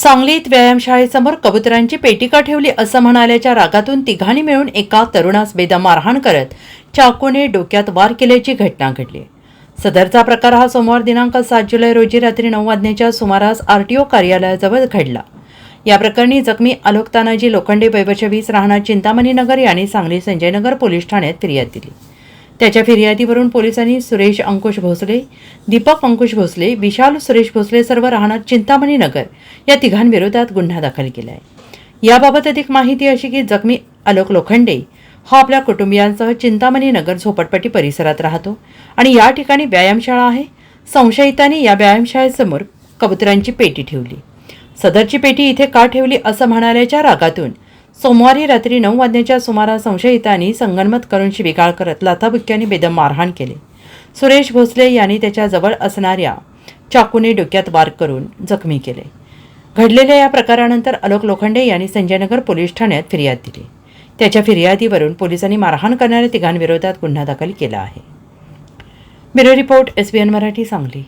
सांगलीत व्यायामशाळेसमोर कबुतरांची पेटिका ठेवली असं म्हणाल्याच्या रागातून तिघांनी मिळून एका तरुणास बेदम मारहाण करत चाकूने डोक्यात वार केल्याची घटना घडली. सदरचा प्रकार हा सोमवार दिनांक सात जुलै रोजी रात्री नऊ वाजण्याच्या सुमारास आर टी ओ कार्यालयाजवळ घडला. या प्रकरणी जखमी आलोक तानाजी लोखंडे वैभव राहणार चिंतामणी नगर यांनी सांगली संजयनगर पोलीस ठाण्यात फिर्याद दिली. त्याच्या फिर्यादीवरून पोलिसांनी सुरेश अंकुश भोसले दीपक अंकुश भोसले विशाल सुरेश भोसले सर्व राहणार चिंतामणी नगर या तिघांविरोधात गुन्हा दाखल केला आहे याबाबत अधिक माहिती अशी की जखमी आलोक लोखंडे हा आपल्या कुटुंबियांसह चिंतामणी नगर झोपटपट्टी परिसरात राहतो आणि या ठिकाणी व्यायामशाळा आहे. संशयितांनी या व्यायामशाळेसमोर कबुतरांची पेटी ठेवली. सदरची पेटी इथे का ठेवली असं म्हणाल्याच्या रागातून सोमवारी रात्री नऊ वाजण्याच्या सुमारास संशयितांनी संगनमत करून शिबिगाळ करत लाथाबुक्क्यांनी बेदम मारहाण केले. सुरेश भोसले यांनी त्याच्याजवळ असणाऱ्या चाकूने डोक्यात वार करून जखमी केले. घडलेल्या या प्रकारानंतर अलोक लोखंडे यांनी संजयनगर पोलीस ठाण्यात फिर्याद दिली. त्याच्या फिर्यादीवरून पोलिसांनी मारहाण करणाऱ्या तिघांविरोधात गुन्हा दाखल केला आहे. Bureau report S B N Marathi Sangli.